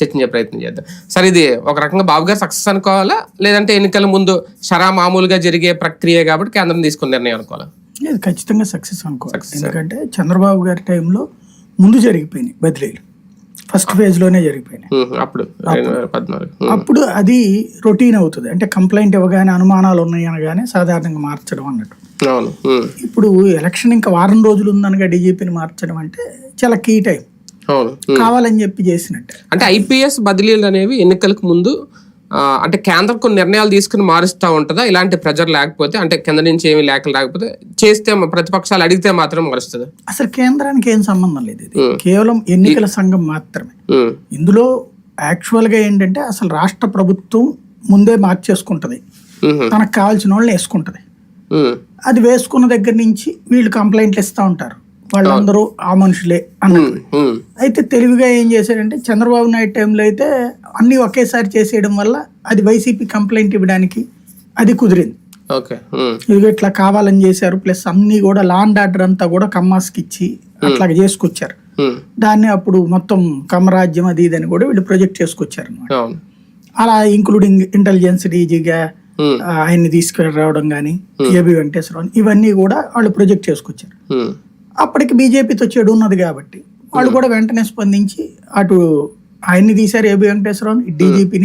చర్చించే ప్రయత్నం చేద్దాం. సరే ఇది ఒక రకంగా బాబు గారు సక్సెస్ అనుకోవాలా? లేదంటే ఎన్నికల ముందు షరా మామూలుగా జరిగే ప్రక్రియ కాబట్టి కేంద్రం తీసుకున్న నిర్ణయం అనుకోవాలా? ఇది ఖచ్చితంగా సక్సెస్ అనుకోవాలి. ఎందుకంటే చంద్రబాబు గారి టైంలో ముందు జరిగిపోయినాయి బదిలీలు. ఫస్ట్ ఫేజ్లోనే జరిగిపోయినాయి అప్పుడు అప్పుడు. అది రొటీన్ అవుతుంది. అంటే కంప్లైంట్ ఇవ్వగానే అనుమానాలు ఉన్నాయి అనగానే సాధారణంగా మార్చడం అన్నట్టు. ఇప్పుడు ఎలక్షన్ ఇంకా వారం రోజులు ఉందనగా డీజీపీని మార్చడం అంటే చాలా కీ టైం. కావాలని చెప్పి చేసినట్టే. అంటే ఐపీఎస్ బదిలీలు అనేవి ఎన్నికలకు ముందు అంటే కేంద్రం కొన్ని నిర్ణయాలు తీసుకుని మారుస్తూ ఉంటుందా? ఇలాంటి ప్రెజర్ లేకపోతే అంటే కింద నుంచి ఏమి లేఖలు లేకపోతే చేస్తే ప్రతిపక్షాలు అడిగితే మాత్రం మారుస్తుంది అసలు కేంద్రానికి ఏం సంబంధం లేదు ఇది. కేవలం ఎన్నికల సంఘం మాత్రమే. ఇందులో యాక్చువల్గా ఏంటంటే అసలు రాష్ట్ర ప్రభుత్వం ముందే మార్చేసుకుంటది. తనకు కావాల్సిన వాళ్ళని వేసుకుంటది. అది వేసుకున్న దగ్గర నుంచి వీళ్ళు కంప్లైంట్లు ఇస్తూ ఉంటారు. వాళ్ళందరూ ఆ మనుషులే ఉమ్, అయితే తెలివిగా ఏం చేశాడంటే చంద్రబాబు నాయుడు టైంలో అయితే అన్ని ఒకేసారి చేసేయడం వల్ల అది వైసీపీ కంప్లైంట్ ఇవ్వడానికి అది కుదిరింది. ఇది ఇట్లా కావాలని చేశారు ప్లస్ అన్ని కూడా లా అండ్ ఆర్డర్ అంతా కూడా కమ్మాస్కి ఇచ్చి అట్లా చేసుకొచ్చారు. దాన్ని అప్పుడు మొత్తం కమరాజ్యం అది ఇది అని కూడా వీళ్ళు ప్రొజెక్ట్ చేసుకొచ్చారు అనమాట అలా ఇంక్లూడింగ్ ఇంటెలిజెన్స్ డీజీగా ఆయన్ని తీసుకురావడం కానీ ఏబి వెంకటేశ్వరరావు ఇవన్నీ కూడా వాళ్ళు ప్రొజెక్ట్ చేసుకొచ్చారు. అప్పటికి బీజేపీతో చెడు ఉన్నది కాబట్టి వాళ్ళు కూడా వెంటనే స్పందించి అటు ఆయన్ని తీశారు ఏబి వెంకటేశ్వరరావు డీజీపీని